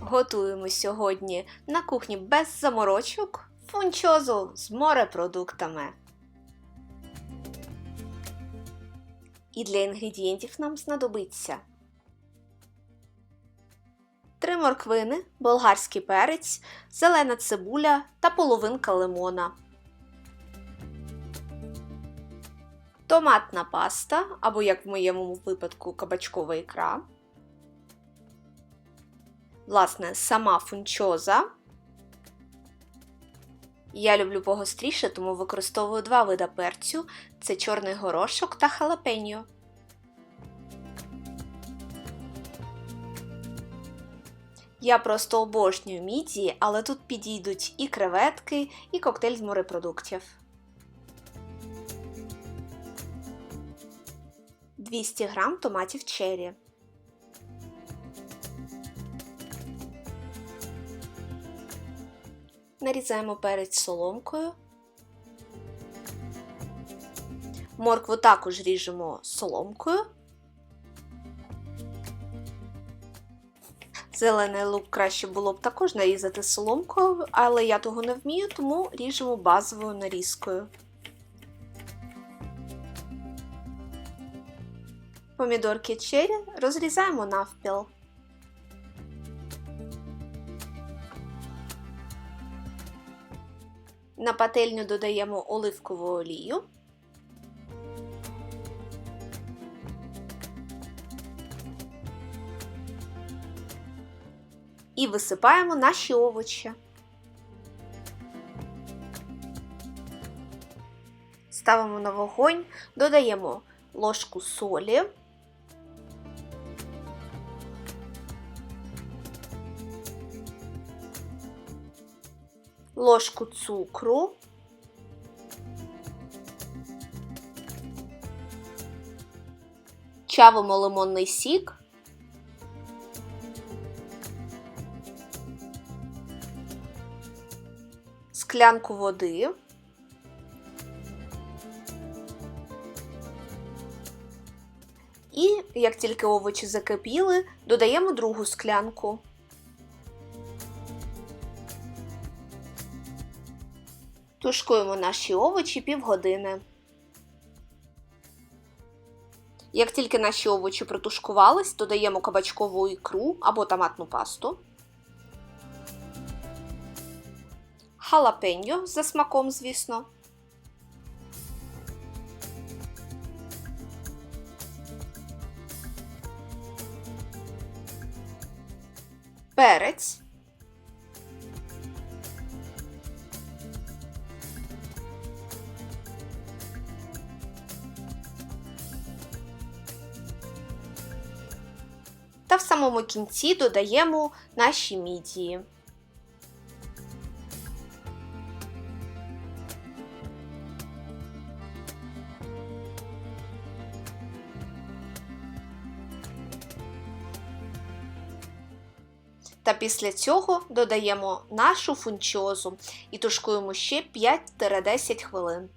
Готуємо сьогодні на кухні без заморочок фунчозу з морепродуктами. І для інгредієнтів нам знадобиться 3 морквини, болгарський перець, зелена цибуля та половинка лимона. Томатна паста, або, як в моєму випадку, кабачкова ікра. Власне, сама фунчоза. Я люблю погостріше, тому використовую два вида перцю: це чорний горошок та халапеньо. Я просто обожнюю мідії, але тут підійдуть і креветки, і коктейль з морепродуктів. 200 г томатів черрі. Нарізаємо перець соломкою. Моркву також ріжемо соломкою. Зелений лук краще було б також нарізати соломкою, але я того не вмію, тому ріжемо базовою нарізкою. Помідорки черрі розрізаємо навпіл. На пательню додаємо оливкову олію. І висипаємо наші овочі. Ставимо на вогонь, додаємо ложку солі. Ложку цукру, чавимо лимонний сік. Склянку води. І як тільки овочі закипіли, додаємо другу склянку. Тушкуємо наші овочі півгодини. Як тільки наші овочі протушкувались, додаємо кабачкову ікру або томатну пасту, халапеньо за смаком, звісно. Перець. Та в самому кінці додаємо наші мідії. Та після цього додаємо нашу фунчозу і тушкуємо ще 5-10 хвилин.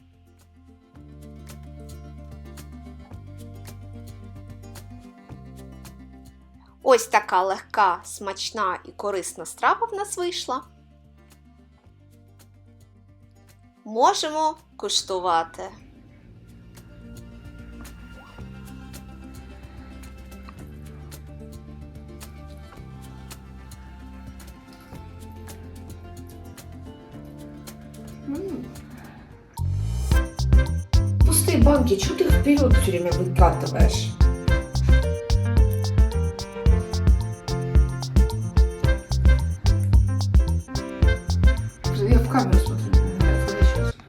Ось така легка, смачна і корисна страва в нас вийшла. Можемо куштувати. Пустые банки, что ты их вперед все время выкатываешь?